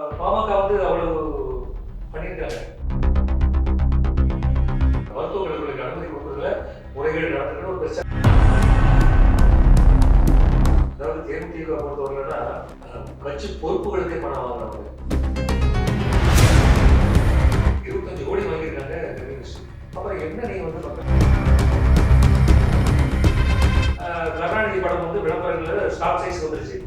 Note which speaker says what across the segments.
Speaker 1: பாமக வந்து அவ்வளவு பண்ணியிருக்காங்க. மருத்துவ கல்லூரிகளுக்கு அனுமதி கொடுக்கறதுல முறைகேடு நடந்திருக்கிற ஒரு பிரச்சனை. அதாவது தேமுதிக பொறுத்தவரைனா கட்சி பொறுப்புகளுக்கே பணம் வாங்கினாங்க இருபத்தஞ்சு கோடி வாங்கியிருக்காங்க கம்யூனிஸ்ட். அப்புறம் என்ன நீங்க வந்து கருணாநிதி படம் வந்து விளம்பரங்களில் ஸ்டாக் சைஸ் வந்துருச்சு.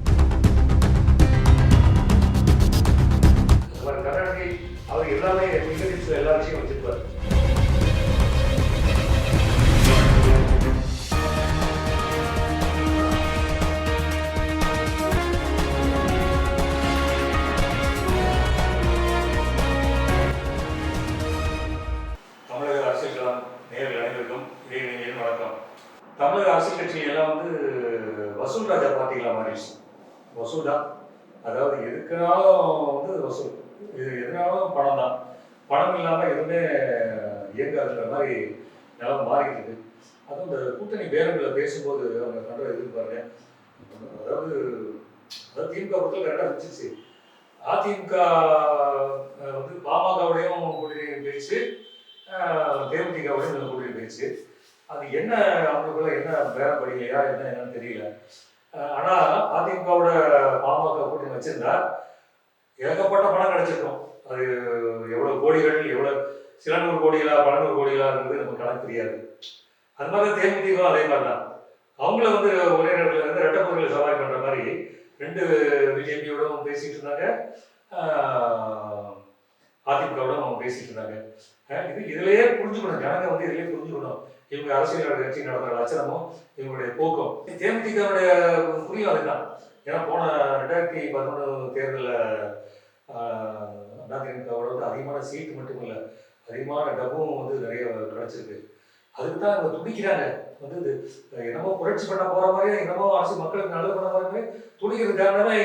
Speaker 1: அவர் கருணாநிதி அவர் எல்லாமே மிக எல்லா விஷயம் வச்சிருப்பார். தமிழக அரசியல் களம் நேரில் தமிழக அரசியல் எல்லாம் வந்து வசூல் ராஜா பார்த்தீங்களா மாறிடுச்சு. வசூல் தான். அதாவது எதுக்குனாலும் வந்து வசூல். இது எதனாலும் பணம் தான் பணம் இல்லாமல் எதுவுமே இயங்காதுன்ற மாதிரி நிலம் மாறிட்டு அதுவும் இந்த கூட்டணி பேரங்களில் பேசும்போது அவங்க கண்ட எதிர்பாருங்க அதாவது அதாவது திமுக பொறுத்தவரை கரெக்டாக வச்சிச்சு அதிமுக வந்து பாமகவுடையும் கூட்டணி பேச்சு அஹ், தேமுதிகவுடையும் கூட்டணி பேச்சு. அது என்ன அவங்களுக்குள்ள என்ன பேரம் என்ன என்னன்னு தெரியல. ஆனால் அதிமுகவோட பாமக கூட்டணி வச்சிருந்தா ஏகப்பட்ட பணம் கிடைச்சிருக்கும். அது எவ்வளோ கோடிகள் எவ்வளோ சில நூறு கோடிகளா பல நூறு கோடிகளாங்கிறது நமக்கு கணக்கு தெரியாது. அது மாதிரி தேமுதிக அதே மாதிரி தான். அவங்கள வந்து ஒரே நேரத்தில் வந்து ரெட்டப்பொருளை சவாரி பண்ணுற மாதிரி ரெண்டு பிஜேபியோடும் பேசிட்டு இருந்தாங்க. அதிமுகவோடும் அவங்க பேசிட்டு இருந்தாங்க. இது இதுலயே புரிஞ்சுக்கணும். ஜனங்க வந்து இதுலயே புரிஞ்சுக்கணும். இவங்க அரசியல் கட்சி நடத்துற லட்சணமும் இவங்களுடைய போக்கம். தேமுதிகவுடைய புரியும் அதுதான். ஏன்னா போன ரெண்டாயிரத்தி பதினொன்று தேர்தலில் அதிமுகவோட வந்து அதிகமான சீட்டு மட்டும் இல்லை அதிகமான டப்பும் வந்து நிறைய கிடைச்சிருக்கு. அதுக்கு தான் இவங்க துடிக்கிறாங்க. வந்து இது என்னமோ புரட்சி பண்ண போகிற மாதிரியே என்னமோ அரசு மக்களுக்கு நல்லது பண்ண மாதிரி துடிக்கிறது காரணமே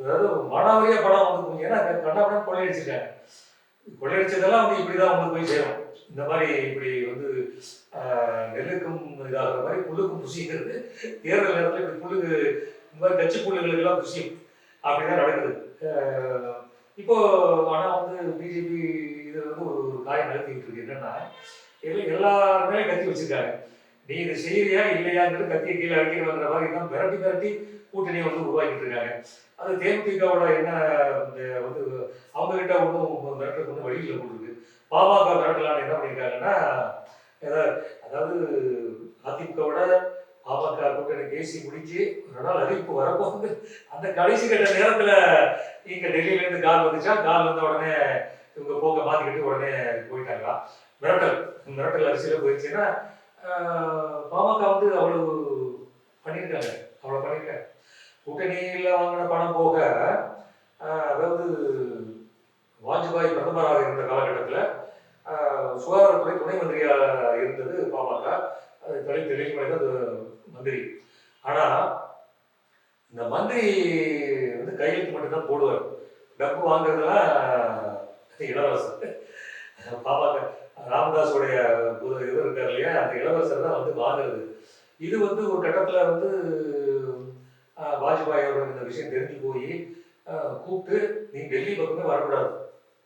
Speaker 1: அதாவது மானாவரியா படம் வந்து கொஞ்சம் ஏன்னா கண்ணாபடம் கொள்ளையடிச்சிருக்காங்க. கொள்ளையடிச்சதெல்லாம் வந்து இப்படிதான் வந்து போய் சேரும். இந்த மாதிரி இப்படி வந்து நெல்லுக்கும் இதாகிற மாதிரி புல்லுக்கும் புசிக்கிறது தேர்தல் நேரத்தில் இப்படி புல்லுக்கு இந்த மாதிரி கட்சி புல்லுகளுக்கு எல்லாம் புசியும். அப்படிதான் நடக்குது. இப்போ ஆனா வந்து பிஜேபி இது வந்து ஒரு ஒரு காயம் நடத்திக்கிட்டு இருக்கு. என்னன்னா எல்லாருமே கத்தி வச்சிருக்காங்க. நீ இது செய்யறியா இல்லையாங்கிறது கத்திய கீழே இறக்கிடுவாங்கிற மாதிரி தான் மிரட்டி மிரட்டி கூட்டணியை வந்து உருவாக்கிட்டு இருக்காங்க. அது தேமுதிகவோட என்ன இந்த வந்து அவங்க கிட்ட ஒன்றும் மிரட்டலுக்கு ஒன்றும் வழியில் கொடுக்குது பாமக மிரட்டலான்னு என்ன பண்ணியிருக்காங்கன்னா ஏதாவது அதாவது அதிமுகவோட பாமக கூட்டணி பேசி முடிச்சு ஒரு நாள் அறிவிப்பு வரப்போகுது அந்த கடைசி கட்ட நேரத்துல இங்க டெல்லியில இருந்து கால் வந்துச்சா? கால் வந்த உடனே இவங்க போக்க மாத்திக்கிட்டு உடனே போயிட்டாங்களா? மிரட்டல். மிரட்டல் அரிசியில் போயிடுச்சுன்னா பாமக வந்து அவ்வளவு பண்ணியிருக்காங்க. அவ்வளவு பண்ணியிருக்காங்க. கூட்டணியில் வாங்கின பணம் போக அதாவது வாஜ்பாய் பிரதமராக இருந்த காலகட்டத்தில் சுகாதாரத்துறை துணை மந்திரியாக இருந்தது பாமக. அது தலை தெளிவுமலை அது மந்திரி. ஆனால் இந்த மந்திரி வந்து கையெழுத்து மட்டும்தான் போடுவார். டப்பு வாங்குறதுலாம் இளவரசர். பாமக ராமதாஸுடைய இது இருக்கார் இல்லையா? அந்த இளவரசர் தான் வந்து வாங்குறது. இது வந்து ஒரு கட்டத்தில் வந்து வாஜ்பாய் அவர்கள் இந்த விஷயம் தெரிஞ்சு போய் கூப்பிட்டு நீ டெல்லி பக்கமே வரக்கூடாது.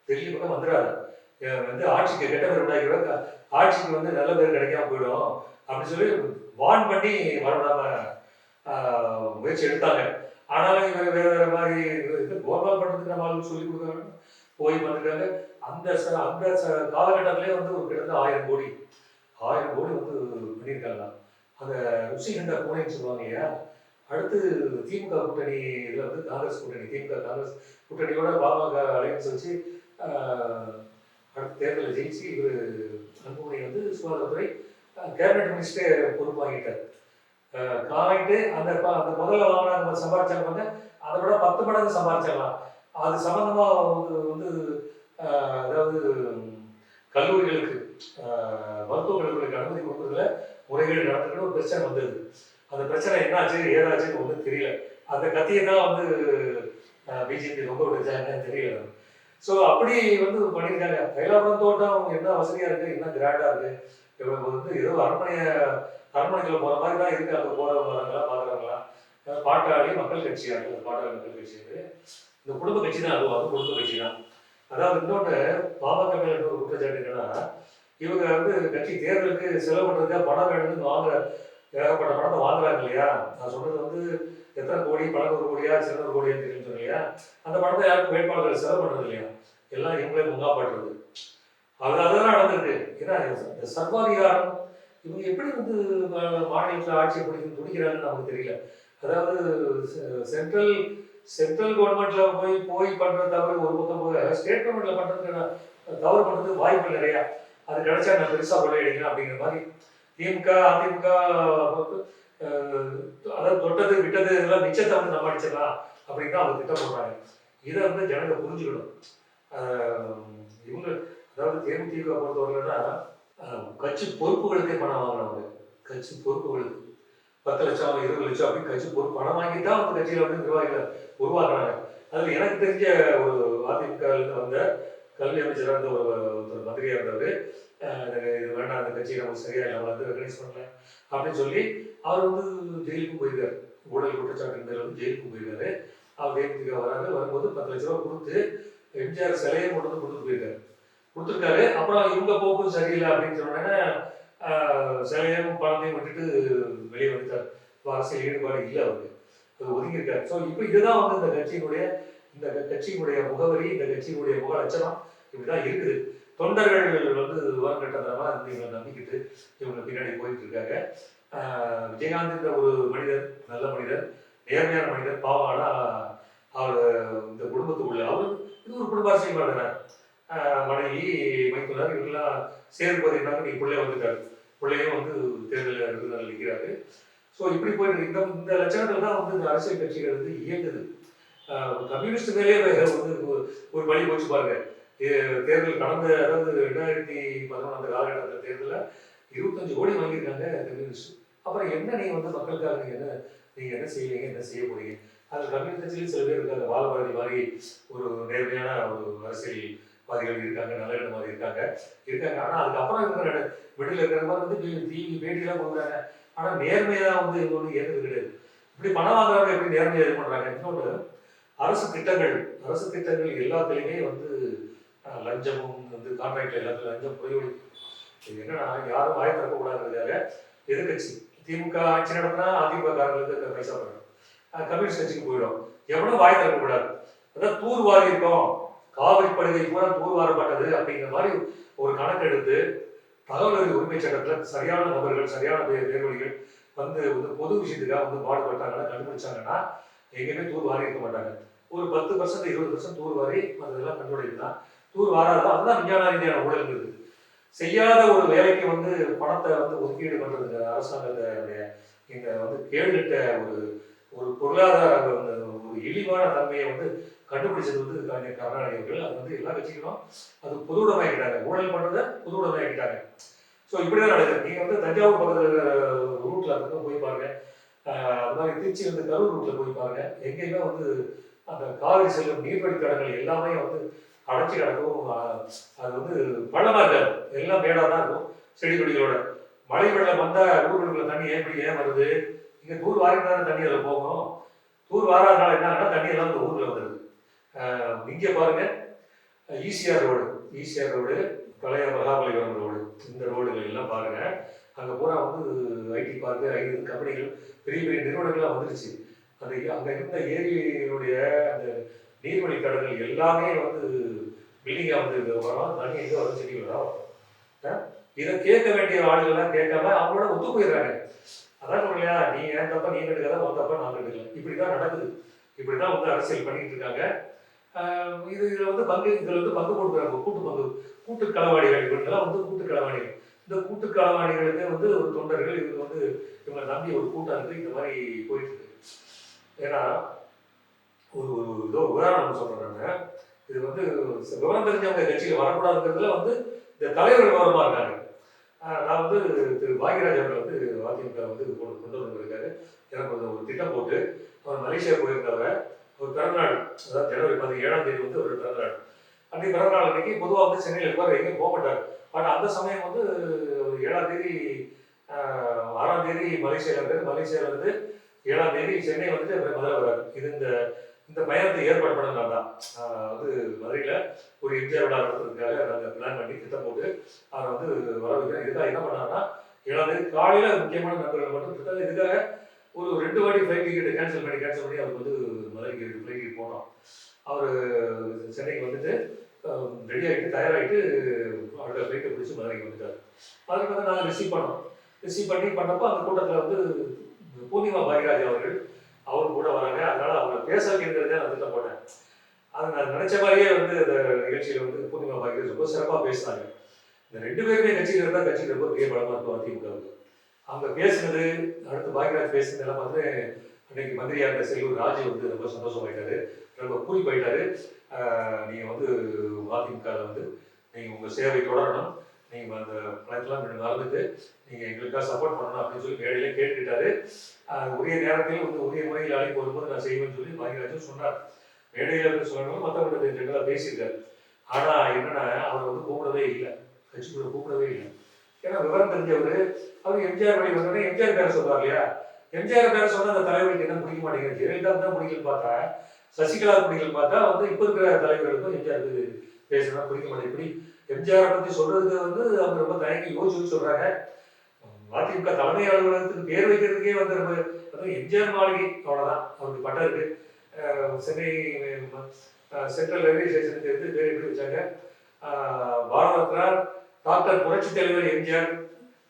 Speaker 1: டெல்லி பக்கம் வந்துடாது. வந்து ஆட்சிக்கு கெட்ட பேர் உண்டாக்கிறோம் ஆட்சிக்கு வந்து நல்ல பேர் கிடைக்காம போயிடும். அப்படின்னு சொல்லி வார்ன் பண்ணி வரவிடாம முயற்சி எடுத்தாங்க. ஆனாலும் இவர் வேற வேற மாதிரி இது கோபால் பண்ணுறதுக்கு நம்ம ஆளுக்கு சொல்லி கொடுக்குறாங்க போய் பண்ணிருக்காங்க அந்த ச- அந்த காலகட்டத்திலே வந்து ஒரு கிட்டத்தட்ட ஆயிரம் கோடி ஆயிரம் கோடி வந்து பண்ணியிருக்காங்க. அந்த ருசி கண்ட பூனைன்னு சொல்லுவாங்க இல்லையா? அடுத்து திமுக கூட்டணி இதில் வந்து காங்கிரஸ் கூட்டணி திமுக காங்கிரஸ் கூட்டணியோட பாமக அலையன்ஸ் வச்சு அடுத்த தேர்தலில் ஜெயிச்சு இவர் அன்புமணி வந்து சுகாதாரத்துறை கேபினட் மினிஸ்டர் பொறுப்பு வாங்கிட்டார் வாங்கிட்டு அந்த அந்த முதல்ல வாங்கின நம்ம சம்பாதிச்சாங்க அதை விட பத்து மடங்கு சம்பாதிச்சிடலாம் அது சம்மந்தமாக வந்து வந்து அதாவது கல்லூரிகளுக்கு ஆஹ், மருத்துவ கல்லூரிகளுக்கு அனுமதி கொடுக்குறதுல முறைகேடு நடந்துக்கிட்டு ஒரு பிரச்சனை வந்தது. அந்த பிரச்சனை என்னாச்சு ஏதாச்சுன்னு ஒன்றும் தெரியல. அந்த கத்தியை தான் வந்து பிஜேபி ரொம்ப விடுச்சாங்கன்னு தெரியல. ஸோ அப்படி வந்து பண்ணியிருக்காங்க. தைலாபுரம் தோட்டம் என்ன வசதியாக இருக்குது என்ன கிராண்டாக இருக்குது இவங்க வந்து ஏதோ அரண்மனைய அரண்மனைக்குள்ள போற மாதிரி தான் இருக்கு. அங்க போறவங்க வராங்களா பாக்குறாங்களா பாட்டாளி மக்கள் கட்சியாக இருக்கு பாட்டாளி மக்கள் கட்சி இந்த குடும்ப கட்சி தான் அதுவும் அது குடும்ப கட்சி தான். அதாவது இன்னொன்று பாமக மேல இன்னொரு குற்றச்சாட்டு என்னன்னா இவங்க வந்து கட்சி தேர்தலுக்கு செலவு பண்ணுறதுக்காக பணம் வேணும்னு வாங்குற ஏகப்பட்ட பணத்தை வாங்குறாங்க இல்லையா? நான் சொல்றது வந்து எத்தனை கோடி பலநூறு கோடியா சில கோடியா தெரியும் இல்லையா? அந்த பணத்தை யாருக்கும் வேட்பாளர்கள் செலவு பண்ணுறது இல்லையா? எல்லாம் இவங்களே முங்கா அது அதெல்லாம் நடந்திருக்கு. ஏன்னா இந்த சர்வாதிகாரம் இவங்க எப்படி வந்து மாநிலத்தில் ஆட்சி பிடிக்க துடிக்கிறாங்கன்னு நமக்கு தெரியல. அதாவது சென்ட்ரல் சென்ட்ரல் கவர்மெண்ட்ல போய் போய் பண்ற தவறு ஒரு பக்கம் போக ஸ்டேட் கவர்மெண்ட்ல பண்றதுக்கு தவறு பண்றதுக்கு வாய்ப்பு நிறையா அது கிடைச்சா நான் பெருசா கொள்ளையடிக்கலாம் அப்படிங்கிற மாதிரி திமுக அதிமுக அதாவது தொட்டது விட்டது இதெல்லாம் மிச்சத்தை வந்து நம்ம அடிச்சிடலாம் அப்படின்னு தான் அவங்க திட்டம் போடுறாங்க. இதை வந்து ஜனங்க புரிஞ்சுக்கணும். இவங்க அதாவது தேமுதிக பொறுத்தவரைனா கட்சி பொறுப்புகளுக்கே பணம் வாங்குறவங்க கட்சி பொறுப்புகளுக்கு. பத்து லட்சம் இருபது லட்சம் அப்படின்னு கட்சி பொறுப்பு பணம் வாங்கி தான் அந்த கட்சியில் வந்து நிர்வாகிகளை உருவாக்குறாங்க. அதில் எனக்கு தெரிஞ்ச ஒரு அதிமுக வந்த கல்வி அமைச்சராக இருந்த ஒரு ஒருத்தர் மந்திரியாக இருந்தவர். இது வேண்டாம் அந்த கட்சி நமக்கு சரியா இல்லை வந்து ரெகனைஸ் பண்ணல அப்படின்னு சொல்லி அவர் வந்து ஜெயிலுக்கு போயிருக்காரு. ஊழல் குற்றச்சாட்டு பேர் வந்து ஜெயிலுக்கு போயிருக்காரு. அவர் தேமுதிக வராங்க வரும்போது பத்து லட்ச ரூபா கொடுத்து எம்ஜிஆர் சிலையை கொண்டு வந்து கொடுத்துட்டு போயிருக்காரு. கொடுத்துருக்காரு. அப்புறம் இவங்க போக்கும் சரியில்லை அப்படின்னு சொன்னோடனே சிலையும் பணத்தையும் விட்டுட்டு வெளியே வந்துட்டார். இப்போ அரசியல் ஈடுபாடு இல்லை அவருக்கு. அது ஒதுங்கியிருக்காரு. ஸோ இப்போ இதுதான் வந்து இந்த கட்சியினுடைய இந்த கட்சியினுடைய முகவரி இந்த கட்சியினுடைய முக லட்சணம். இப்படிதான் இருக்குது. தொண்டர்கள் வந்து விவரம் கட்டதனமா இருந்து இவங்களை நம்பிக்கிட்டு இவங்க பின்னாடி போயிட்டு இருக்காங்க விஜயகாந்த்ன்ற ஒரு மனிதர் நல்ல மனிதர் நேர்மையான மனிதர் பாவானா அவர் இந்த குடும்பத்துக்குள்ள அவர் இது ஒரு குடும்ப அரசியல் மனைவி மைத்துனர் இவங்கெல்லாம் சேர்ந்து என்ன நீ பிள்ளை வந்துட்டாரு. பிள்ளையும் வந்து தேர்தலில் இருந்து நிற்கிறாரு. ஸோ இப்படி போயிட்டு இந்த இந்த லட்சணத்தில் தான் வந்து இந்த அரசியல் கட்சிகள் வந்து இயங்குது. கம்யூனிஸ்ட் மேலே வந்து ஒரு- வழி போச்சு பாருங்க. தேர்தல் கடந்த அதாவது ரெண்டாயிரத்தி பதினொன்று அந்த காலகட்டத்தில் தேர்தலில் இருபத்தஞ்சு கோடி வாங்கியிருக்காங்க கம்யூனிஸ்ட். அப்புறம் என்ன நீங்கள் வந்து மக்களுக்காக நீங்கள் என்ன நீங்கள் என்ன செய்வீங்க என்ன செய்ய போறீங்க? அது கம்யூனிஸ்ட் கட்சியில் சில பேர் இருக்காங்க. பாலபாரதி மாதிரி ஒரு நேர்மையான ஒரு வாதிகள் இருக்காங்க நல்ல மாதிரி இருக்காங்க. இருக்காங்க. ஆனால் அதுக்கப்புறம் இருக்கிற வெளியில் இருக்கிற மாதிரி வந்து டிவி பேட்டிலாம் கொடுக்குறாங்க ஆனா தான் வந்து இவங்க வந்து ஏற்றது கிடையாது. இப்படி பணம் வாங்குறவங்க எப்படி நேர்மையாக இது பண்ணுறாங்க இன்னொன்று அரசு திட்டங்கள் அரசு திட்டங்கள் எல்லாத்துலேயுமே வந்து லஞ்சமும் வந்து கான்ட்ராக்ட்ல எல்லாத்துலையும் லஞ்சம் போய் இது என்னன்னா யாரும் வாய் திறக்கக்கூடாதுங்கிறதுக்காக எதிர்கட்சி திமுக ஆட்சி நடத்தினா அதிமுக காரங்களுக்கு பைசா போயிடும். கம்யூனிஸ்ட் கட்சிக்கு போயிடும். எவனும் வாய் திறக்கக்கூடாது. அதான் தூர் வாரி இருக்கோம். காவிரி படுகை பூரா தூர்வாரப்பட்டது அப்படிங்கிற மாதிரி ஒரு கணக்கு எடுத்து தகவல் உரிமை சட்டத்துல சரியான நபர்கள் சரியான பே- பேர்வழிகள் வந்து வந்து பொது விஷயத்துக்காக வந்து பாடுபட்டாங்கன்னா கண்டுபிடிச்சாங்கன்னா எங்கேயுமே தூர் வாரி இருக்க மாட்டாங்க. ஒரு பத்து பர்சன்ட் இருபது பர்சன்ட் தூர் வாரி மற்றதெல்லாம் கண்டுபிடிப்பு தான் தூர் வாராது? அதுதான் விஞ்ஞான ரீதியான ஊழல்ங்கிறது செய்யாத ஒரு வேலைக்கு வந்து பணத்தை வந்து ஒதுக்கீடு பண்றது இந்த அரசாங்கத்துடைய இந்த வந்து கேள்விட்ட ஒரு ஒரு பொருளாதார அந்த ஒரு இழிவான தன்மையை வந்து கண்டுபிடிச்சது வந்து கலைஞர் கருணாநிதி அது வந்து எல்லா கட்சிகளும் அது பொதுவுடைமையாக்கிட்டாங்க. ஊழல் பண்ணுறதை பொது உடமையாக்கிட்டாங்க ஸோ இப்படிதான் நடக்குது. நீங்கள் வந்து தஞ்சாவூர் பக்கத்தில் இருக்கிற ரூட்டில் அந்த போய் பாருங்க. அது மாதிரி திருச்சி வந்து கரூர் ரூட்டில் போய் பாருங்க. எங்கேயுமே வந்து அந்த காவிரி செல்லும் நீர்வழி எல்லாமே வந்து அடைச்சி கிடக்கும். அது வந்து பள்ளமாக இருக்காது. எல்லாம் மேடாக தான் இருக்கும். செடி கொடிகளோட. மழை வெள்ளம் வந்தால் ஊர்களுக்குள்ள தண்ணி ஏன் ஏன் வருது? இங்கே தூர் வாரி தண்ணி அதில் போகும். தூர் வாராதனால என்ன தண்ணி எல்லாம் இந்த ஊரில் வந்துடுது இங்கே பாருங்கள் ஈசிஆர் ரோடு. ஈசிஆர் ரோடு பழைய மகாபலிபுரம் ரோடு. இந்த ரோடுகள் எல்லாம் பாருங்கள் அங்கே பூரா வந்து ஐடி பார்க்கு ஐடி கம்பெனிகள் பெரிய பெரிய நிறுவனங்கள்லாம் வந்துருச்சு. அந்த அங்கே இருந்த ஏரியினுடைய அந்த நீர்வழி கடல்கள் எல்லாமே வந்து பில்டிங்காக வந்து வரும். தண்ணி எங்கே வரும் செடி வரும். இதை கேட்க வேண்டிய ஆளுகள்லாம் கேட்காம அவங்களோட ஒத்து போயிடுறாங்க. அதான் இல்லையா? நீ ஏன் தப்பா நீ கெடுக்காத உன் தப்பா நான் கெடுக்கல இப்படிதான் நடக்குது. இப்படிதான் வந்து அரசியல் பண்ணிட்டு இருக்காங்க. இது இதுல வந்து பங்கு இதுல வந்து பங்கு போட்டுக்கிறாங்க. கூட்டு பங்கு. கூட்டு களவாணிகள் இவங்கெல்லாம் வந்து கூட்டு களவாணிகள் இந்த கூட்டு களவாணிகளுக்கு வந்து ஒரு தொண்டர்கள் இவங்க வந்து இவங்களை நம்பி ஒரு கூட்டம் இருக்கு. இந்த மாதிரி போயிட்டு இருக்கு. ஏன்னா ஒரு ஒரு இதோ உதாரணம் சொல்றாங்க இது வந்து விவரம் தெரிஞ்சவங்க கட்சியில் வரக்கூடாதுங்கிறதுல வந்து இந்த தலைவர்கள் விவரமா இருக்காங்க. நான் வந்து திரு பாக்யராஜ் அவர்கள் வந்து அதிமுக வந்து கொண்டு கொண்டு வந்திருக்காரு. எனக்கு வந்து ஒரு திட்டம் போட்டு அவர் மலேசியா போயிருந்தவர் ஒரு பிறந்தநாள் அதாவது ஜனவரி பதினேழாம் தேதி வந்து ஒரு பிறந்தநாள். அன்றைக்கு பிறந்தநாள் அன்னைக்கு பொதுவாக வந்து சென்னையில் இருப்பார் எங்கேயும் போக மாட்டார். பட் அந்த சமயம் வந்து ஒரு ஏழாம் தேதி ஆறாம் தேதி மலேசியாவில் இருந்து மலேசியாவில் இருந்து ஏழாம் தேதி சென்னை வந்துட்டு அப்புறம் மதுரை வராரு இது இந்த இந்த பயணத்தை ஏற்பாடு பண்ணதுனால தான் வந்து மதுரையில் ஒரு எம்ஜிஆர் விழா நடத்துறதுக்காக நாங்கள் பிளான் பண்ணி திட்டம் போட்டு அவரை வந்து வர வைக்கிறோம் என்ன பண்ணாருன்னா எனது காலையில் முக்கியமான நண்பர்கள் மட்டும் திட்டம் இதுக்காக ஒரு ரெண்டு வாட்டி ஃப்ளைட் டிக்கெட் கேன்சல் பண்ணி கேன்சல் பண்ணி அவருக்கு வந்து மதுரைக்கு ஃப்ளைட் போனோம். அவர் சென்னைக்கு வந்துட்டு ரெடி ஆகிட்டு தயாராகிட்டு அவரோட ஃப்ளைட்டை பிடிச்சி மதுரைக்கு வந்துட்டார். அதுக்கு வந்து நாங்கள் ரிசீவ் பண்ணோம். ரிசீவ் பண்ணி பண்ணப்போ அந்த கூட்டத்தில் வந்து பூர்ணிமா பாகிராஜ் அவர்கள் அவரும் கூட வராங்க. அதனால அவங்களை பேச வைக்கிறதுக்கு நான் திட்டம் போட்டேன். அது நான் நினைச்ச மாதிரியே வந்து இந்த நிகழ்ச்சியில் வந்து பூர்ணிமா பாகிராஜ் ரொம்ப சிறப்பாக பேசினாங்க. இந்த ரெண்டு பேருமே கட்சியில் இருந்தால் கட்சிகள் ரொம்ப பெரிய பலமாக இருக்கும் அதிமுகவுக்கு அவங்க பேசுனது அடுத்து பாகிராஜ் பேசுனது எல்லாம் பார்த்து அன்னைக்கு மந்திரியா இருந்த செல்லூர் ராஜு வந்து ரொம்ப சந்தோஷமாயிட்டாரு ரொம்ப பூரி போயிட்டாரு. நீங்கள் வந்து அதிமுக வந்து நீங்கள் உங்கள் சேவை தொடரணும். நீங்கள் அந்த பணத்தெல்லாம் ரெண்டு நாளுக்கு நீங்கள் எங்களுக்காக சப்போர்ட் பண்ணணும் அப்படின்னு சொல்லி வேலையில கேட்டுக்கிட்டாரு. உரிய நேரத்தில் வந்து உரிய முறையில் அழைப்பு வரும்போது நான் செய்வேன்னு சொல்லி பாகிராஜும் சொன்னார். மேடையில் இருந்து சொல்லணும் மற்றவங்க ஜெனரலாக பேசியிருக்காரு. ஆனால் என்னன்னா அவர் வந்து கூப்பிடவே இல்லை. கட்சிக்குள்ள கூப்பிடவே இல்லை. ஏன்னா விவரம் தெரிஞ்சவர் அவர் எம்ஜிஆர் வழி வந்தோடனே எம்ஜிஆர் பேரை சொல்றார் இல்லையா? எம்ஜிஆர் பேரை சொன்னால் அந்த தலைவருக்கு என்ன பிடிக்க மாட்டேங்குது? ஜெயலலிதா தான் பிடிக்கலன்னு பார்த்தா சசிகலா பிடிக்கலன்னு பார்த்தா வந்து இப்போ இருக்கிற தலைவர்களுக்கும் எம்ஜிஆருக்கு பேசுனா பிடிக்க மாட்டேன் இப்படி எம்ஜிஆர் பத்தி சொல்றதுக்கு வந்து அவங்க ரொம்ப தயங்கி யோசிச்சு சொல்றாங்க. அதிமுக தலைமை அலுவலகத்துக்கு பேர் வைக்கிறதுக்கே வந்து ரொம்ப அதுவும் எம்ஜிஆர் மாளிகை அவ்வளவுதான். அவருக்கு பட்டம் இருக்கு. சென்னை சென்ட்ரல் ரயில்வே ஸ்டேஷனுக்கு இருந்து பேர் எப்படி வச்சாங்க. பாரத ரத்னா டாக்டர் புரட்சி தலைவர் எம்ஜிஆர்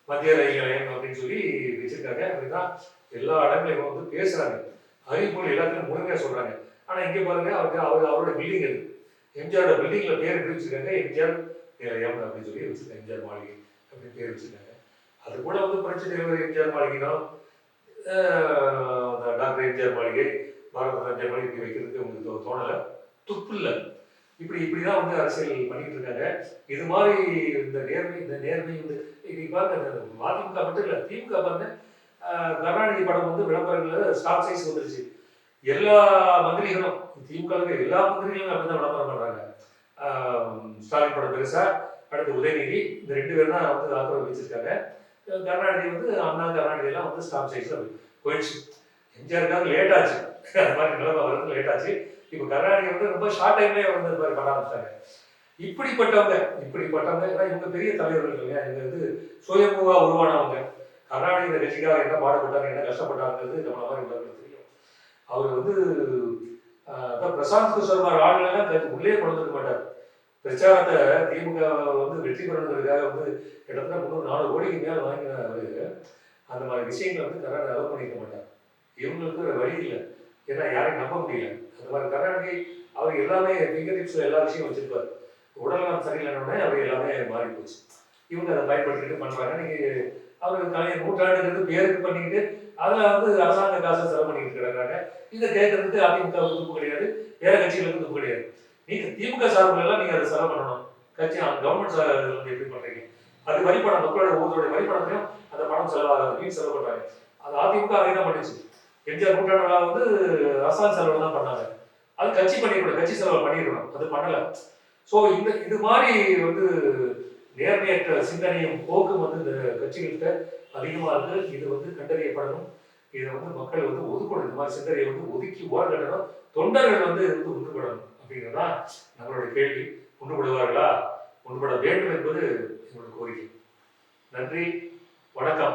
Speaker 1: மத்திய ரயில் நிலையம் அப்படின்னு சொல்லி வச்சிருக்காங்க. அப்படிதான் எல்லா இடங்களையும் வந்து பேசுறாங்க. அறிவிப்புகள் எல்லாத்தையும் முழுமையா சொல்றாங்க. ஆனா இங்க பாருங்க அவருக்கு அவர் அவரோட பில்டிங் இருக்கு. எம்ஜிஆரோட பில்டிங்கில் பேர் எப்படி வச்சிருக்காங்க? எம்ஜிஆர் நிலையம் அப்படின்னு சொல்லி வச்சுருக்காங்க. எம்ஜிஆர் மாளிகை அப்படின்னு பேர் வச்சிருக்காங்க. அது கூட வந்து புரட்சி தலைவர் எம்ஜிஆர் மாளிகைனா டாக்டர் எம்ஜிஆர் மாளிகை பாரத எம்ஜிஆர் மாளிகை இப்படி வைக்கிறதுக்கு உங்களுக்கு தோணலை. துப்பு இல்லை. இப்படி தான் வந்து அரசியல் பண்ணிட்டு இருக்காங்க. இது மாதிரி இந்த நேர்மை இந்த நேர்மை வந்து இன்னைக்கு பாருங்க இந்த மட்டும் இல்லை திமுக பாருங்க கருணாநிதி படம் வந்து விளம்பரங்களில் ஸ்டாக் சைஸ் வந்துருச்சு. எல்லா மந்திரிகளும் திமுக எல்லா மந்திரிகளும் அப்படிதான் விளம்பரம் பண்றாங்க. ஸ்டாலின் படம் பெருசா அடுத்து உதயநிதி இந்த ரெண்டு பேரும் தான் வந்து ஆக்கிரமிச்சிருக்காங்க கருணாநிதி வந்து அண்ணா கருணாநிதி எல்லாம் வந்து ஸ்டாப் சைஸ்ல போயிடுச்சு. எம்ஜிஆருக்காக லேட் ஆச்சு. அந்த மாதிரி நிலைமை வரது லேட் ஆச்சு. இப்போ கருணாநிதி வந்து ரொம்ப ஷார்ட் டைம்லேயே வந்து இந்த மாதிரி பண்ண ஆரம்பிச்சாங்க இப்படிப்பட்டவங்க இப்படிப்பட்டவங்க ஏன்னா இவங்க பெரிய தலைவர்கள் இல்லையா? இவங்க வந்து சுயமுகா உருவானவங்க. கருணாநிதி இந்த கட்சிக்காக என்ன பாடுபட்டாங்க என்ன கஷ்டப்பட்டாங்கிறது நம்மள மாதிரி உள்ளவங்களுக்கு அவர் வந்து அதான் பிரசாந்த் கிஷோர் மாதிரி ஆளுநெல்லாம் உள்ளே கொண்டு வந்துருக்க மாட்டார். பிரச்சாரத்தை திமுக வந்து வெற்றி பெறணுங்கிறதுக்காக வந்து கிட்டத்தட்ட முந்நூறு நாலு கோடிக்கு மேல வாங்கின அவரு. அந்த மாதிரி விஷயங்களை வந்து கருணாநிதி அலோவ் பண்ணிக்க மாட்டார். இவங்களுக்கு ஒரு வழி இல்லை. ஏன்னா யாரையும் நம்ப முடியல. அந்த மாதிரி கருணாநிதி அவர் எல்லாமே ஃபிங்கர் டிப்ஸ்ல எல்லா விஷயம் வச்சிருப்பார். உடல்நலம் சரியில்லைன்னே அவர் எல்லாமே மாறி போச்சு. இவங்க அதை பயன்படுத்திட்டு பண்ணுறாங்க நீங்கள் அவர் தலையை நூற்றாண்டுங்கிறது பேருக்கு பண்ணிக்கிட்டு அதுல வந்து அரசாங்க காசை செலவு பண்ணிக்கிட்டு கிடக்குறாங்க. இதை கேட்கறதுக்கு அதிமுக துப்பு கிடையாது. வேற கட்சிகளுக்கு துப்பு கிடையாது. நீங்க திமுக சார்பில் எல்லாம் நீங்க அதை செலவு பண்ணணும். கட்சி கவர்மெண்ட் சார் வந்து எப்படி பண்றீங்க? அது வழிபடம் மக்களோட ஊரோட வரிப்பணத்தையும் அந்த பணம் செலவாகாது. வீண் செலவு பண்றாங்க. அது அதிமுக அதை தான் பண்ணிச்சு. எம்ஜிஆர் நூற்றாண்டு விழா வந்து அரசாங்க செலவு தான் பண்ணாங்க. அது கட்சி பண்ணிக்கணும் கட்சி செலவு பண்ணிடணும் அது பண்ணல. ஸோ இந்த இது மாதிரி வந்து நேர்மையற்ற சிந்தனையும் போக்கும் வந்து இந்த கட்சிகள்கிட்ட அதிகமாக இருக்கு. இது வந்து கண்டறியப்படணும். இதை வந்து மக்கள் வந்து ஒதுக்கணும். இந்த மாதிரி சிந்தனையை வந்து ஒதுக்கி ஓரங்கட்டணும். தொண்டர்கள் வந்து இது வந்து ஒன்றுபடணும் அப்படிங்கிறதான் நம்மளுடைய கேள்வி. ஒன்றுபடுவார்களா ஒன்றுபட வேண்டும் என்பது எங்களுடைய கோரிக்கை. நன்றி. வணக்கம்.